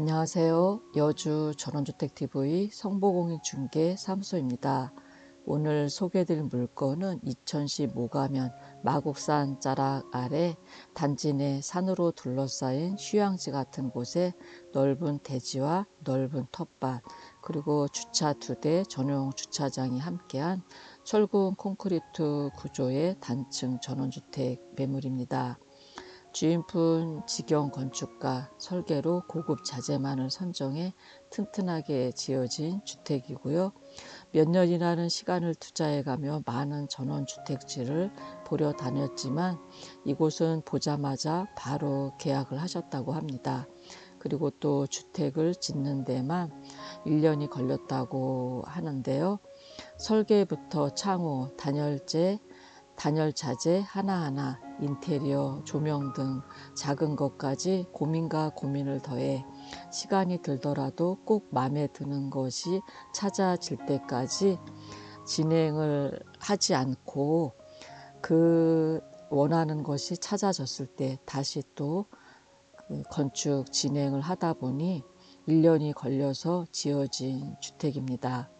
안녕하세요. 여주 전원주택TV 성보공인 중개 사무소입니다. 오늘 소개해드릴 물건은 이천시 모가면 마곡산 자락 아래 단지 내 산으로 둘러싸인 휴양지 같은 곳에 넓은 대지와 넓은 텃밭 그리고 주차 두 대 전용 주차장이 함께한 철근 콘크리트 구조의 단층 전원주택 매물입니다. 주인분 직영 건축가 설계로 고급 자재만을 선정해 튼튼하게 지어진 주택이고요. 몇 년이라는 시간을 투자해가며 많은 전원주택지를 보려 다녔지만 이곳은 보자마자 바로 계약을 하셨다고 합니다. 그리고 또 주택을 짓는 데만 1년이 걸렸다고 하는데요. 설계부터 창호, 단열재, 단열 자재 하나하나, 인테리어, 조명 등 작은 것까지 고민과 고민을 더해 시간이 들더라도 꼭 마음에 드는 것이 찾아질 때까지 진행을 하지 않고 그 원하는 것이 찾아졌을 때 다시 또 그 건축 진행을 하다 보니 1년이 걸려서 지어진 주택입니다.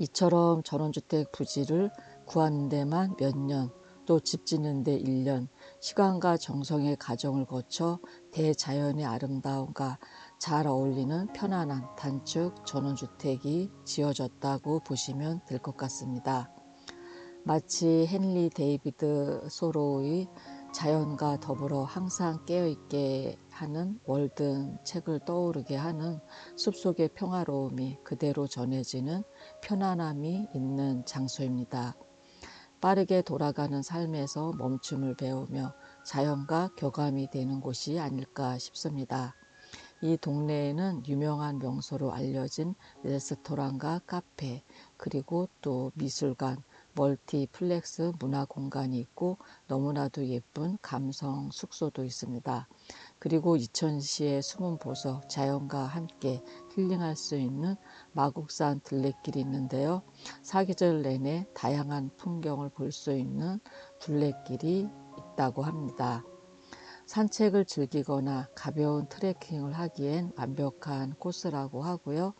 이처럼 전원주택 부지를 구하는 데만 몇 년, 또 집 짓는 데 1년, 시간과 정성의 과정을 거쳐 대자연의 아름다움과 잘 어울리는 편안한 단축 전원주택이 지어졌다고 보시면 될 것 같습니다. 마치 헨리 데이비드 소로의 자연과 더불어 항상 깨어있게 하는 월든 책을 떠오르게 하는 숲속의 평화로움이 그대로 전해지는 편안함이 있는 장소입니다. 빠르게 돌아가는 삶에서 멈춤을 배우며 자연과 교감이 되는 곳이 아닐까 싶습니다. 이 동네에는 유명한 명소로 알려진 레스토랑과 카페, 그리고 또 미술관, 멀티플렉스 문화 공간이 있고 너무나도 예쁜 감성 숙소도 있습니다. 그리고 이천시의 숨은 보석, 자연과 함께 힐링할 수 있는 마곡산 둘레길이 있는데요. 사계절 내내 다양한 풍경을 볼 수 있는 둘레길이 있다고 합니다. 산책을 즐기거나 가벼운 트레킹을 하기엔 완벽한 코스라고 하고요.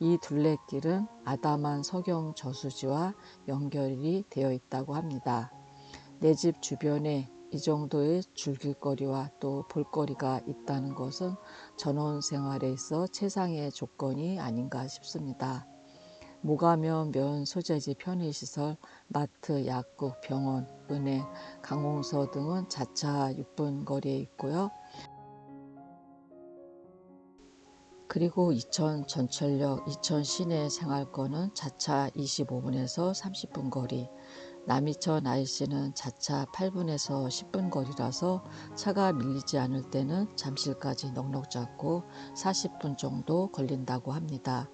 이 둘레길은 아담한 석영 저수지와 연결이 되어 있다고 합니다. 내 집 주변에 이 정도의 줄길거리와 또 볼거리가 있다는 것은 전원 생활에 있어 최상의 조건이 아닌가 싶습니다. 모가면 면 소재지 편의시설, 마트, 약국, 병원, 은행, 강공서 등은 자차 6분 거리에 있고요. 그리고 이천 전철역, 이천 시내 생활권은 자차 25분에서 30분 거리, 남이천 IC는 자차 8분에서 10분 거리라서 차가 밀리지 않을 때는 잠실까지 넉넉 잡고 40분 정도 걸린다고 합니다.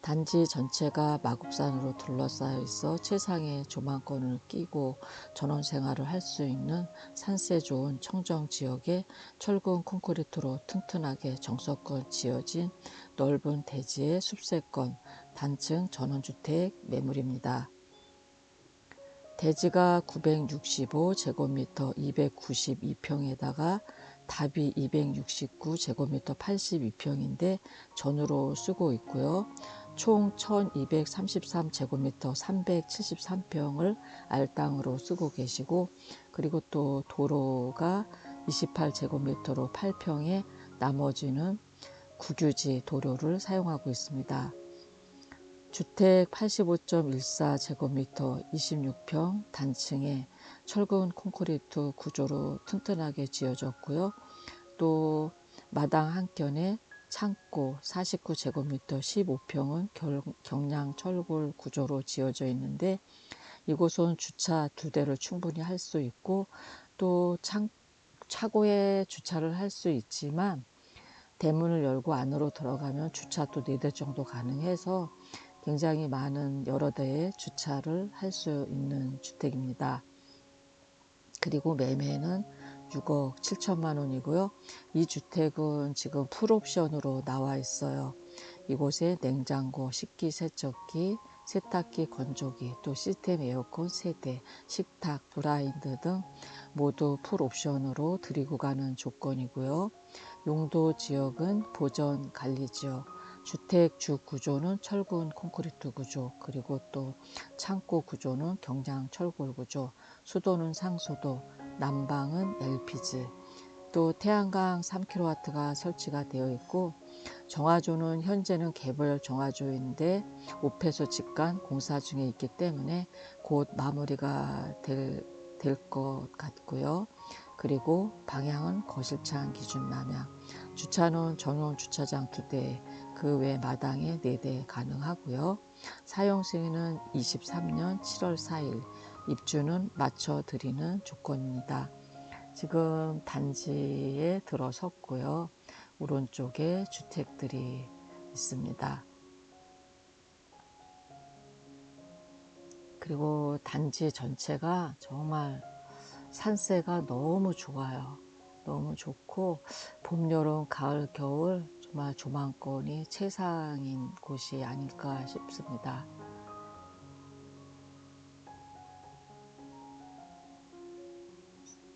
단지 전체가 마곡산으로 둘러싸여 있어 최상의 조망권을 끼고 전원 생활을 할 수 있는 산세 좋은 청정 지역에 철근 콘크리트로 튼튼하게 정석권 지어진 넓은 대지의 숲세권 단층 전원주택 매물입니다. 대지가 965제곱미터 292평에다가 답이 269제곱미터 82평인데 전으로 쓰고 있고요. 총 1233제곱미터 373평을 알땅으로 쓰고 계시고 그리고 또 도로가 28제곱미터로 8평에 나머지는 국유지 도로를 사용하고 있습니다. 주택 85.14제곱미터 26평 단층에 철근 콘크리트 구조로 튼튼하게 지어졌고요. 또 마당 한켠에 창고 49제곱미터 15평은 경량 철골 구조로 지어져 있는데 이곳은 주차 두 대를 충분히 할 수 있고 또 창, 차고에 주차를 할 수 있지만 대문을 열고 안으로 들어가면 주차 또 네 대 정도 가능해서 굉장히 많은 여러 대의 주차를 할 수 있는 주택입니다. 그리고 매매는 6억 7천만 원이고요. 이 주택은 지금 풀옵션으로 나와 있어요. 이곳에 냉장고, 식기, 세척기, 세탁기, 건조기, 또 시스템 에어컨 세대, 식탁, 브라인드 등 모두 풀 옵션으로 드리고 가는 조건이고요. 용도 지역은 보전 관리 지역, 주택 주 구조는 철근 콘크리트 구조, 그리고 또 창고 구조는 경량 철골 구조, 수도는 상수도, 난방은 LPG, 또 태양광 3kW가 설치가 되어 있고 정화조는 현재는 개별 정화조인데 오폐수 직관 공사 중에 있기 때문에 곧 마무리가 될것 같고요. 그리고 방향은 거실창 기준 남향 주차는 전용 주차장 2대 그 외 마당에 4대 가능하고요. 사용 승인은 23년 7월 4일 입주는 맞춰 드리는 조건입니다. 지금 단지에 들어섰고요. 오른쪽에 주택들이 있습니다. 그리고 단지 전체가 정말 산세가 너무 좋아요. 너무 좋고 봄, 여름, 가을, 겨울 정말 조망권이 최상인 곳이 아닐까 싶습니다.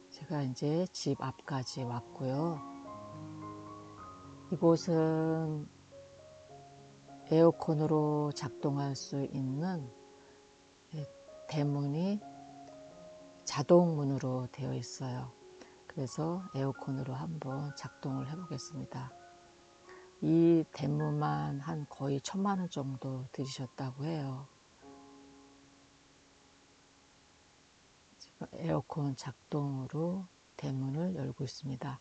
제가 이제 집 앞까지 왔고요. 이곳은 에어컨으로 작동할 수 있는 대문이 자동문으로 되어 있어요. 그래서 에어컨으로 한번 작동을 해 보겠습니다. 이 대문만 한 거의 천만 원 정도 들이셨다고 해요. 에어컨 작동으로 대문을 열고 있습니다.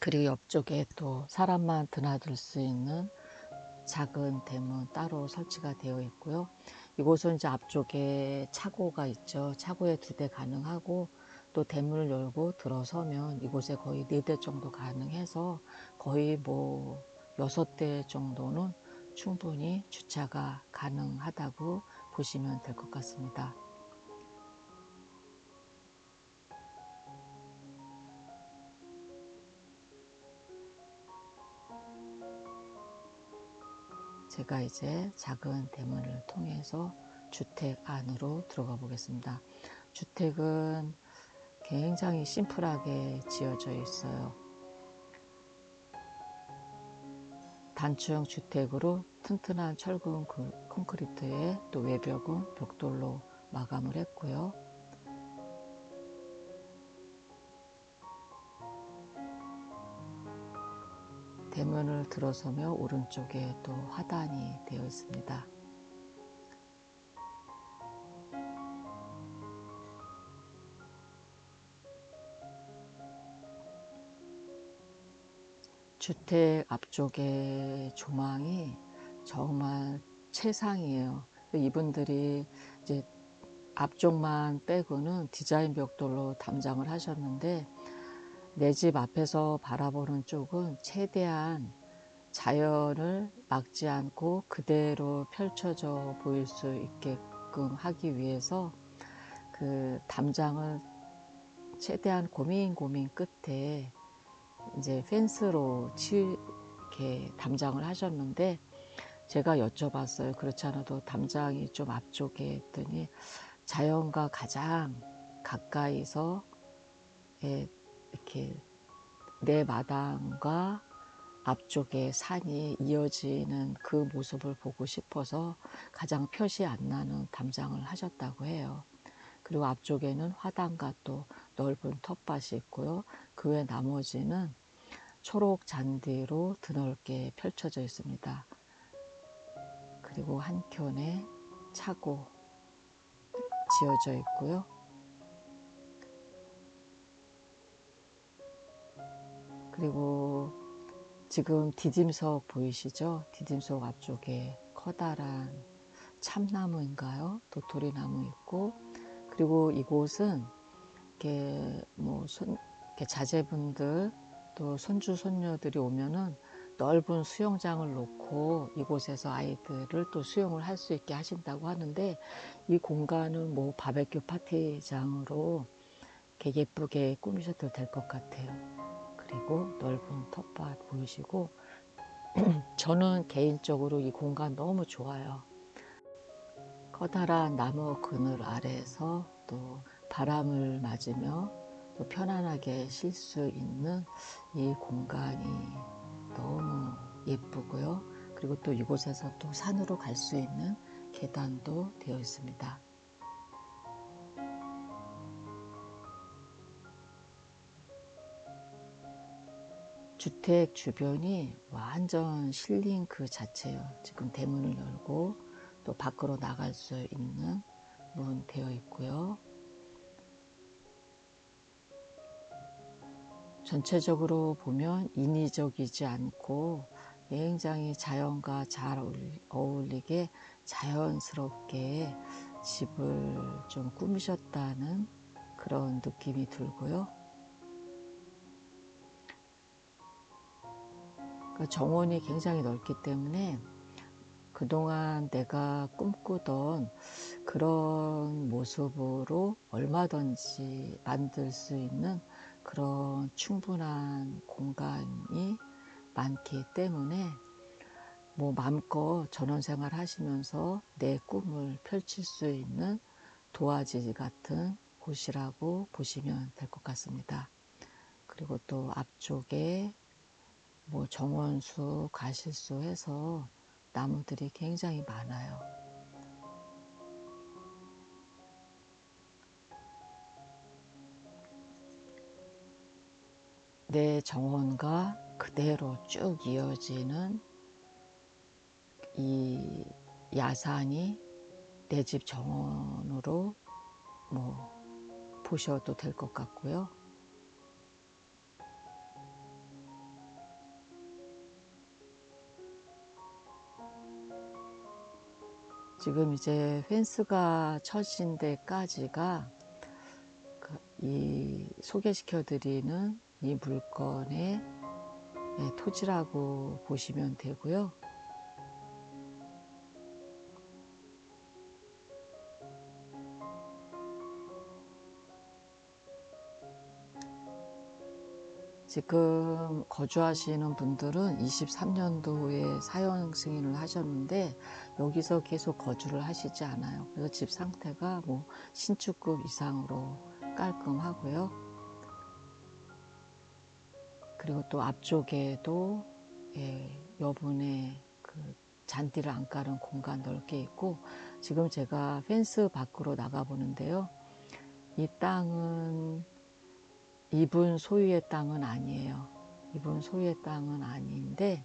그리고 옆쪽에 또 사람만 드나들 수 있는 작은 대문 따로 설치가 되어 있고요. 이곳은 이제 앞쪽에 차고가 있죠. 차고에 두 대 가능하고 또 대문을 열고 들어서면 이곳에 거의 네 대 정도 가능해서 거의 뭐 여섯 대 정도는 충분히 주차가 가능하다고 보시면 될 것 같습니다. 제가 이제 작은 대문을 통해서 주택 안으로 들어가 보겠습니다. 주택은 굉장히 심플하게 지어져 있어요. 단층 주택으로 튼튼한 철근 콘크리트에 또 외벽은 벽돌로 마감을 했고요. 대문을 들어서며 오른쪽에 또 화단이 되어 있습니다. 주택 앞쪽에 조망이 정말 최상이에요. 이분들이 이제 앞쪽만 빼고는 디자인 벽돌로 담장을 하셨는데 내 집 앞에서 바라보는 쪽은 최대한 자연을 막지 않고 그대로 펼쳐져 보일 수 있게끔 하기 위해서 그 담장을 최대한 고민 고민 끝에 이제 펜스로 치, 이렇게 담장을 하셨는데 제가 여쭤봤어요. 그렇지 않아도 담장이 좀 앞쪽에 했더니 자연과 가장 가까이서 예, 이렇게 내 마당과 앞쪽에 산이 이어지는 그 모습을 보고 싶어서 가장 표시 안 나는 담장을 하셨다고 해요. 그리고 앞쪽에는 화단과 또 넓은 텃밭이 있고요. 그 외 나머지는 초록 잔디로 드넓게 펼쳐져 있습니다. 그리고 한켠에 차고 지어져 있고요. 그리고 지금 디딤석 보이시죠? 디딤석 앞쪽에 커다란 참나무인가요? 도토리 나무 있고 그리고 이곳은 이렇게 뭐 손, 이렇게 자제분들 또 손주 손녀들이 오면은 넓은 수영장을 놓고 이곳에서 아이들을 또 수영을 할 수 있게 하신다고 하는데 이 공간은 뭐 바베큐 파티장으로 이렇게 예쁘게 꾸미셔도 될 것 같아요. 그리고 넓은 텃밭 보이시고 저는 개인적으로 이 공간 너무 좋아요. 커다란 나무 그늘 아래에서 또 바람을 맞으며 또 편안하게 쉴 수 있는 이 공간이 너무 예쁘고요. 그리고 또 이곳에서 또 산으로 갈 수 있는 계단도 되어 있습니다. 주택 주변이 완전 실링 그 자체예요. 지금 대문을 열고 또 밖으로 나갈 수 있는 문 되어 있고요. 전체적으로 보면 인위적이지 않고 굉장히 자연과 잘 어울리게 자연스럽게 집을 좀 꾸미셨다는 그런 느낌이 들고요. 그 정원이 굉장히 넓기 때문에 그동안 내가 꿈꾸던 그런 모습으로 얼마든지 만들 수 있는 그런 충분한 공간이 많기 때문에 뭐 마음껏 전원생활 하시면서 내 꿈을 펼칠 수 있는 도화지 같은 곳이라고 보시면 될 것 같습니다. 그리고 또 앞쪽에 뭐 정원수, 가실수 해서 나무들이 굉장히 많아요. 내 정원과 그대로 쭉 이어지는 이 야산이 내 집 정원으로 뭐 보셔도 될 것 같고요. 지금 이제 펜스가 쳐진 데까지가 그이 소개시켜 드리는 이 물건의 예, 토지라고 보시면 되고요. 지금 거주하시는 분들은 23년도에 사용 승인을 하셨는데 여기서 계속 거주를 하시지 않아요. 그래서 집 상태가 뭐 신축급 이상으로 깔끔하고요. 그리고 또 앞쪽에도 예, 여분의 그 잔디를 안 깔은 공간 넓게 있고 지금 제가 펜스 밖으로 나가 보는데요. 이 땅은 이분 소유의 땅은 아니에요. 이분 소유의 땅은 아닌데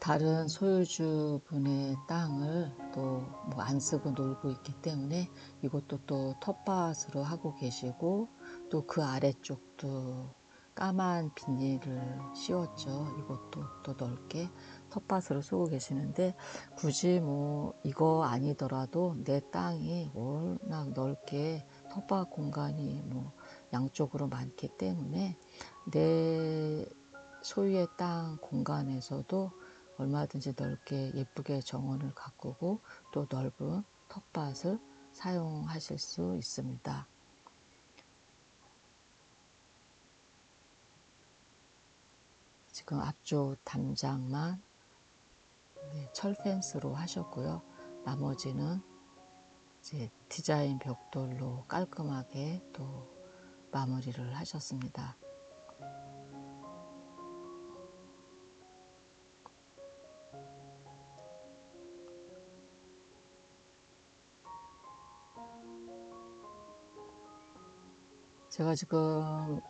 다른 소유주분의 땅을 또 뭐 안 쓰고 놀고 있기 때문에 이것도 또 텃밭으로 하고 계시고 또 그 아래쪽도 까만 비닐을 씌웠죠. 이것도 또 넓게 텃밭으로 쓰고 계시는데 굳이 뭐 이거 아니더라도 내 땅이 워낙 넓게 텃밭 공간이 뭐 양쪽으로 많기 때문에 내 소유의 땅 공간에서도 얼마든지 넓게 예쁘게 정원을 가꾸고 또 넓은 텃밭을 사용하실 수 있습니다. 지금 앞쪽 담장만 네, 철 펜스로 하셨고요. 나머지는 이제 디자인 벽돌로 깔끔하게 또 마무리를 하셨습니다. 제가 지금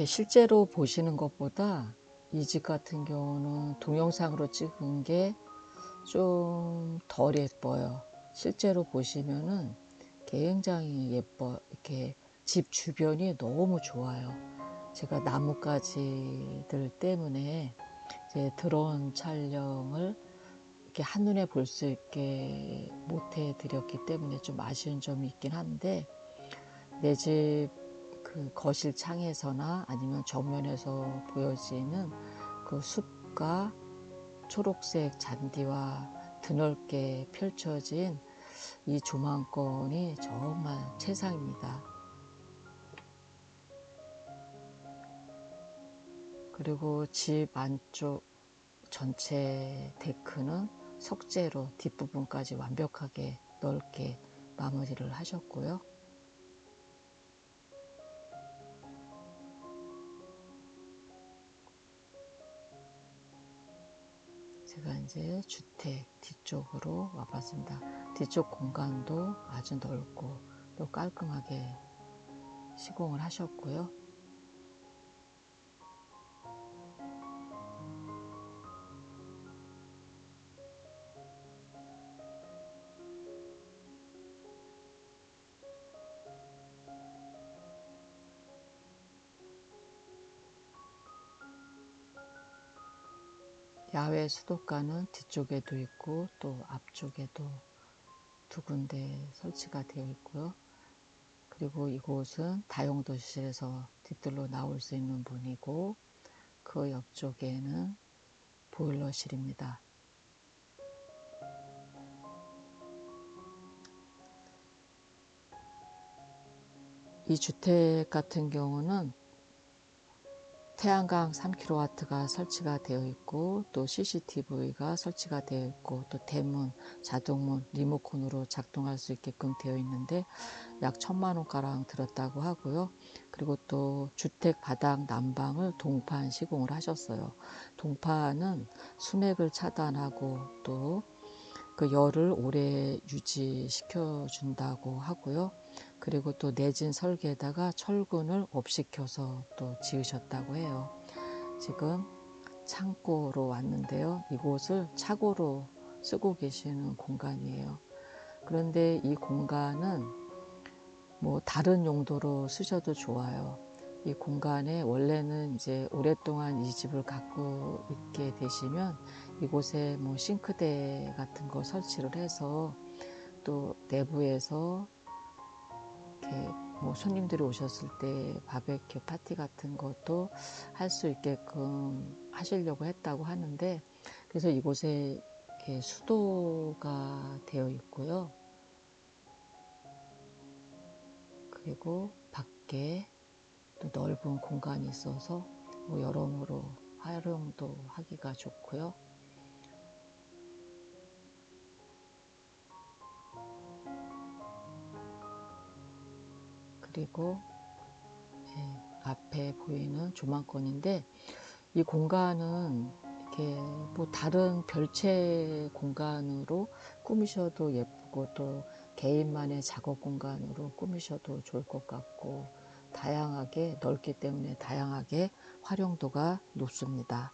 이렇게 실제로 보시는 것보다 이 집 같은 경우는 동영상으로 찍은 게 좀 덜 예뻐요. 실제로 보시면은 굉장히 예뻐. 이렇게 집 주변이 너무 좋아요. 제가 나뭇가지들 때문에 이제 드론 촬영을 이렇게 한눈에 볼 수 있게 못해 드렸기 때문에 좀 아쉬운 점이 있긴 한데 내 집 그 거실 창에서나 아니면 정면에서 보여지는 그 숲과 초록색 잔디와 드넓게 펼쳐진 이 조망권이 정말 최상입니다. 그리고 집 안쪽 전체 데크는 석재로 뒷부분까지 완벽하게 넓게 마무리를 하셨고요. 제가 이제 주택 뒤쪽으로 와봤습니다. 뒤쪽 공간도 아주 넓고 또 깔끔하게 시공을 하셨고요. 야외 수도가는 뒤쪽에도 있고 또 앞쪽에도 두 군데 설치가 되어 있고요. 그리고 이곳은 다용도실에서 뒤뜰로 나올 수 있는 문이고 그 옆쪽에는 보일러실입니다. 이 주택 같은 경우는 태양광 3kW가 설치가 되어 있고 또 CCTV가 설치가 되어 있고 또 대문, 자동문, 리모컨으로 작동할 수 있게끔 되어 있는데 약 천만 원가량 들었다고 하고요. 그리고 또 주택 바닥 난방을 동판 시공을 하셨어요. 동판은 수맥을 차단하고 또 그 열을 오래 유지시켜 준다고 하고요. 그리고 또 내진 설계에다가 철근을 업시켜서 또 지으셨다고 해요. 지금 창고로 왔는데요. 이곳을 차고로 쓰고 계시는 공간이에요. 그런데 이 공간은 뭐 다른 용도로 쓰셔도 좋아요. 이 공간에 원래는 이제 오랫동안 이 집을 갖고 있게 되시면 이곳에 뭐 싱크대 같은 거 설치를 해서 또 내부에서 이렇게 뭐 손님들이 오셨을 때 바베큐 파티 같은 것도 할 수 있게끔 하시려고 했다고 하는데 그래서 이곳에 이렇게 수도가 되어 있고요. 그리고 밖에 또 넓은 공간이 있어서 뭐 여러모로 활용도 하기가 좋고요. 그리고 네, 앞에 보이는 조망권인데 이 공간은 이렇게 뭐 다른 별채 공간으로 꾸미셔도 예쁘고 또 개인만의 작업 공간으로 꾸미셔도 좋을 것 같고 다양하게 넓기 때문에 다양하게 활용도가 높습니다.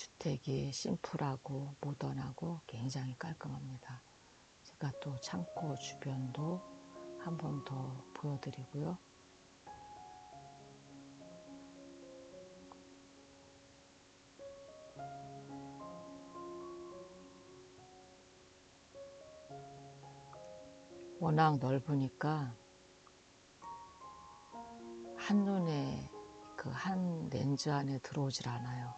주택이 심플하고 모던하고 굉장히 깔끔합니다. 제가 또 창고 주변도 한 번 더 보여드리고요. 워낙 넓으니까 한눈에 그 한 렌즈 안에 들어오질 않아요.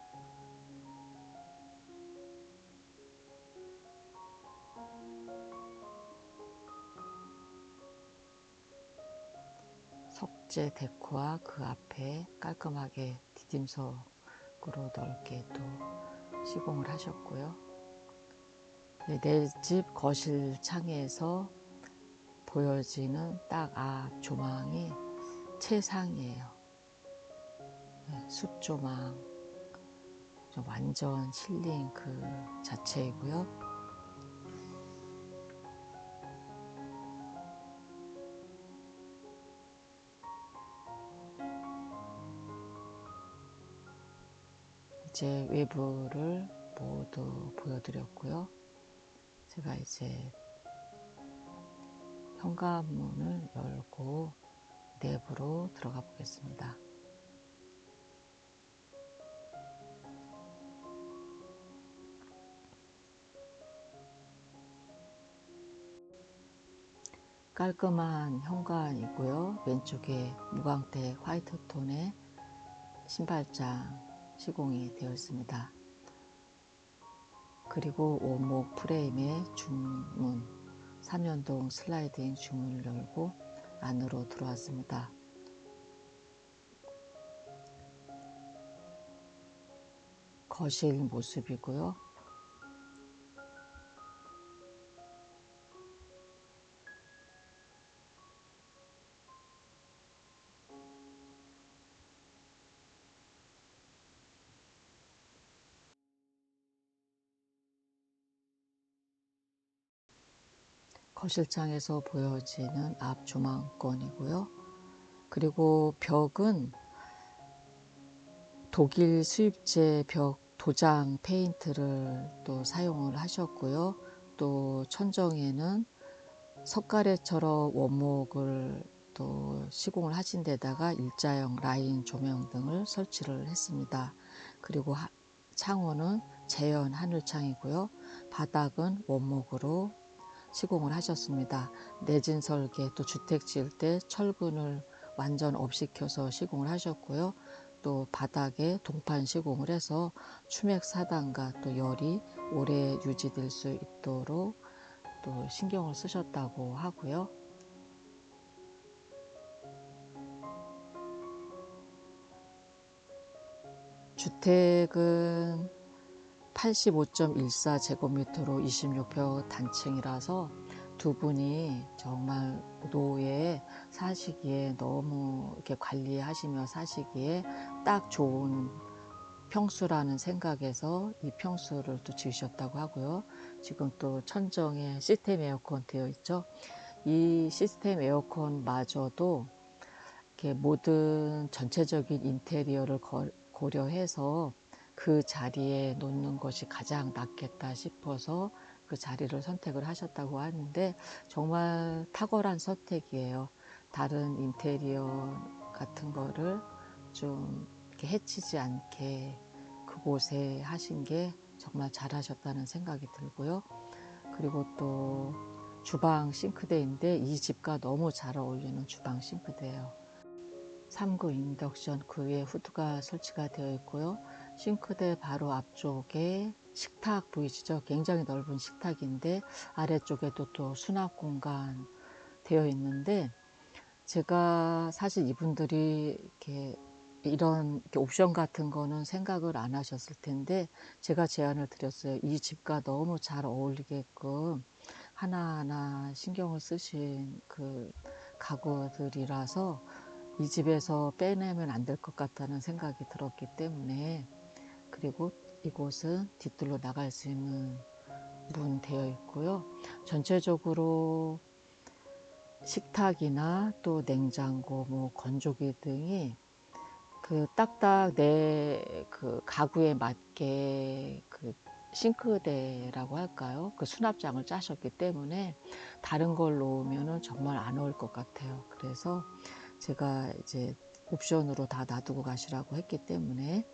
석재 데코와 그 앞에 깔끔하게 디딤석으로 넓게 또 시공을 하셨고요. 네, 내집 거실 창에서 보여지는 딱 앞 조망이 최상이에요. 네, 숲조망. 완전 힐링 그 자체이고요. 이제 외부를 모두 보여드렸고요. 제가 이제 현관문을 열고 내부로 들어가 보겠습니다. 깔끔한 현관이고요. 왼쪽에 무광택 화이트 톤의 신발장 시공이 되어 있습니다. 그리고 원목 프레임의 중문 3연동 슬라이딩 주문을 열고 안으로 들어왔습니다. 거실 모습이고요. 거실창에서 보여지는 앞 조망권이고요. 그리고 벽은 독일 수입제 벽 도장 페인트를 또 사용을 하셨고요. 또 천정에는 석가래처럼 원목을 또 시공을 하신 데다가 일자형 라인 조명 등을 설치를 했습니다. 그리고 창호는 재현 하늘창이고요. 바닥은 원목으로 시공을 하셨습니다. 내진 설계 또 주택 지을 때 철근을 완전 업시켜서 시공을 하셨고요. 또 바닥에 동판 시공을 해서 추맥 사단과 또 열이 오래 유지될 수 있도록 또 신경을 쓰셨다고 하고요. 주택은 85.14제곱미터로 26평 단층이라서 두 분이 정말 노예에 사시기에 너무 이렇게 관리하시며 사시기에 딱 좋은 평수라는 생각에서 이 평수를 또 지으셨다고 하고요. 지금 또 천정에 시스템 에어컨 되어 있죠. 이 시스템 에어컨마저도 이렇게 모든 전체적인 인테리어를 고려해서 그 자리에 놓는 것이 가장 낫겠다 싶어서 그 자리를 선택을 하셨다고 하는데 정말 탁월한 선택이에요. 다른 인테리어 같은 거를 좀 해치지 않게 그곳에 하신 게 정말 잘하셨다는 생각이 들고요. 그리고 또 주방 싱크대인데 이 집과 너무 잘 어울리는 주방 싱크대예요. 3구 인덕션 그 위에 후드가 설치가 되어 있고요. 싱크대 바로 앞쪽에 식탁 보이시죠? 굉장히 넓은 식탁인데 아래쪽에도 또 수납 공간 되어 있는데 제가 사실 이분들이 이렇게 이런 이렇게 옵션 같은 거는 생각을 안 하셨을 텐데 제가 제안을 드렸어요. 이 집과 너무 잘 어울리게끔 하나하나 신경을 쓰신 그 가구들이라서 이 집에서 빼내면 안 될 것 같다는 생각이 들었기 때문에 그리고 이곳은 뒤뜰로 나갈 수 있는 문 되어 있고요. 전체적으로 식탁이나 또 냉장고, 뭐 건조기 등이 그 딱딱 내 그 가구에 맞게 그 싱크대라고 할까요? 그 수납장을 짜셨기 때문에 다른 걸 놓으면 정말 안 어울 것 같아요. 그래서 제가 이제 옵션으로 다 놔두고 가시라고 했기 때문에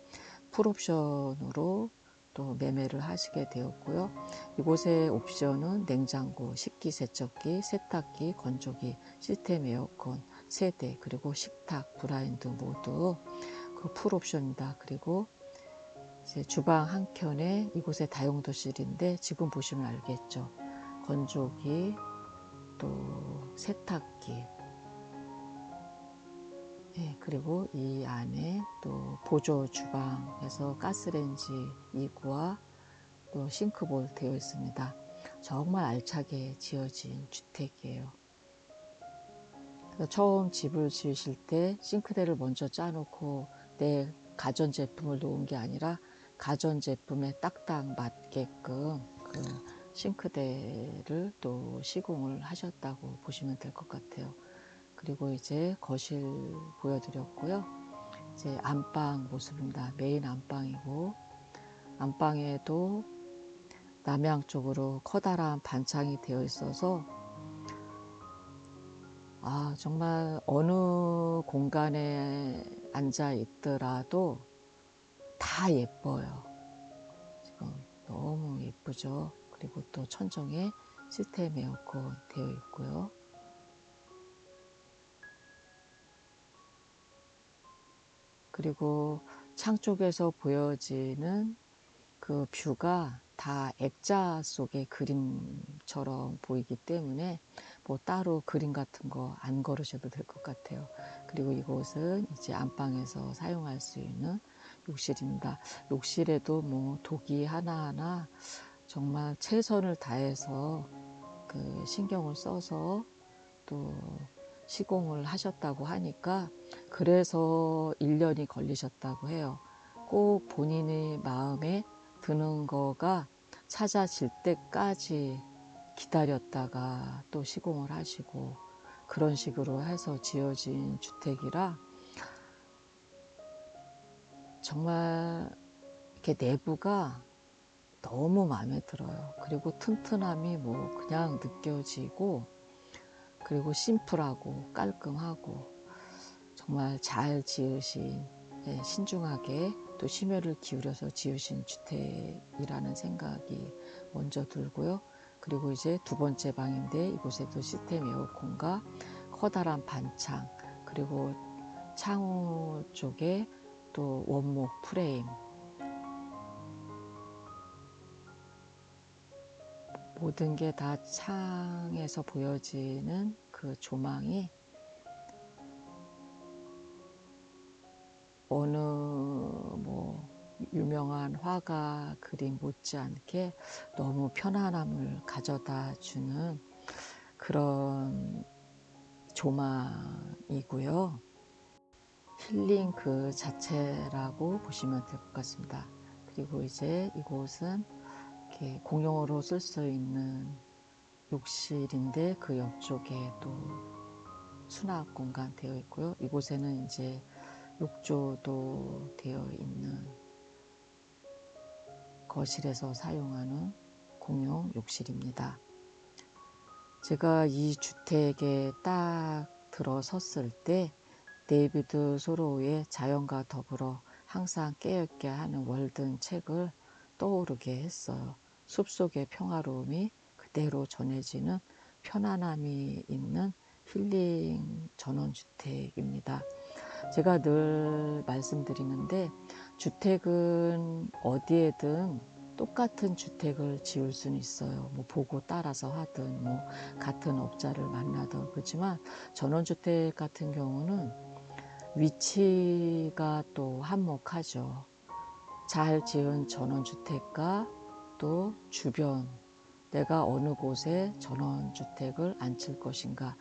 풀옵션으로 또 매매를 하시게 되었고요. 이곳의 옵션은 냉장고, 식기 세척기, 세탁기, 건조기, 시스템 에어컨, 세대, 그리고 식탁, 브라인드 모두 그 풀옵션입니다. 그리고 주방 한 켠에 이곳에 다용도실인데 지금 보시면 알겠죠. 건조기, 또 세탁기, 네, 그리고 이 안에 또 보조 주방에서 가스레인지 2구와 또 싱크볼 되어 있습니다. 정말 알차게 지어진 주택이에요. 처음 집을 지으실 때 싱크대를 먼저 짜놓고 내 가전제품을 놓은 게 아니라 가전제품에 딱딱 맞게끔 그 싱크대를 또 시공을 하셨다고 보시면 될 것 같아요. 그리고 이제 거실 보여드렸고요. 이제 안방 모습입니다. 메인 안방이고 안방에도 남향 쪽으로 커다란 반창이 되어 있어서 아 정말 어느 공간에 앉아 있더라도 다 예뻐요. 지금 너무 예쁘죠. 그리고 또 천정에 시스템 에어컨 되어 있고요. 그리고 창 쪽에서 보여지는 그 뷰가 다 액자 속의 그림처럼 보이기 때문에 뭐 따로 그림 같은 거 안 걸으셔도 될 것 같아요. 그리고 이곳은 이제 안방에서 사용할 수 있는 욕실입니다. 욕실에도 뭐 도기 하나하나 정말 최선을 다해서 그 신경을 써서 또 시공을 하셨다고 하니까 그래서 1년이 걸리셨다고 해요. 꼭 본인의 마음에 드는 거가 찾아질 때까지 기다렸다가 또 시공을 하시고 그런 식으로 해서 지어진 주택이라 정말 이렇게 내부가 너무 마음에 들어요. 그리고 튼튼함이 뭐 그냥 느껴지고 그리고 심플하고 깔끔하고 정말 잘 지으신 예, 신중하게 또 심혈을 기울여서 지으신 주택이라는 생각이 먼저 들고요. 그리고 이제 두 번째 방인데 이곳에도 시스템 에어컨과 커다란 반창 그리고 창호 쪽에 또 원목 프레임 모든 게 다 창에서 보여지는 그 조망이 어느 뭐 유명한 화가 그림 못지않게 너무 편안함을 가져다 주는 그런 조망이고요. 힐링 그 자체라고 보시면 될 것 같습니다. 그리고 이제 이곳은 이렇게 공용으로 쓸 수 있는 욕실인데 그 옆쪽에 또 수납 공간 되어 있고요. 이곳에는 이제 욕조도 되어 있는 거실에서 사용하는 공용 욕실입니다. 제가 이 주택에 딱 들어섰을 때 데이비드 소로우의 자연과 더불어 항상 깨어있게 하는 월든 책을 떠오르게 했어요. 숲속의 평화로움이 그대로 전해지는 편안함이 있는 힐링 전원주택입니다. 제가 늘 말씀드리는데 주택은 어디에든 똑같은 주택을 지을 수는 있어요. 뭐 보고 따라서 하든 뭐 같은 업자를 만나든 그렇지만 전원주택 같은 경우는 위치가 또 한몫하죠. 잘 지은 전원주택과 또 주변 내가 어느 곳에 전원주택을 안칠 것인가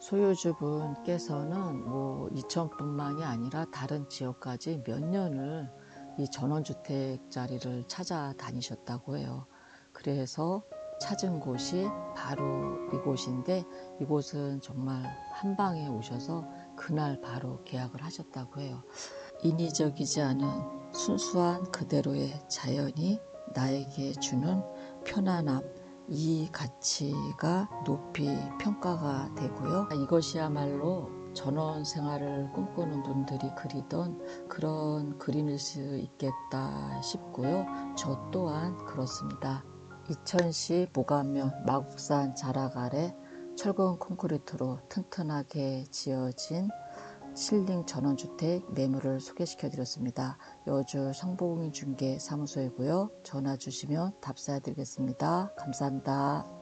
소유주분께서는 뭐 이천뿐만이 아니라 다른 지역까지 몇 년을 이 전원주택 자리를 찾아다니셨다고 해요. 그래서 찾은 곳이 바로 이곳인데 이곳은 정말 한 방에 오셔서 그날 바로 계약을 하셨다고 해요. 인위적이지 않은 순수한 그대로의 자연이 나에게 주는 편안함, 이 가치가 높이 평가가 되고요. 이것이야말로 전원 생활을 꿈꾸는 분들이 그리던 그런 그림일 수 있겠다 싶고요. 저 또한 그렇습니다. 이천시 모가면 마곡산 자락 아래 철근 콘크리트로 튼튼하게 지어진 실링 전원주택 매물을 소개시켜 드렸습니다. 여주 성보공인 중개 사무소이고요. 전화 주시면 답사해 드리겠습니다. 감사합니다.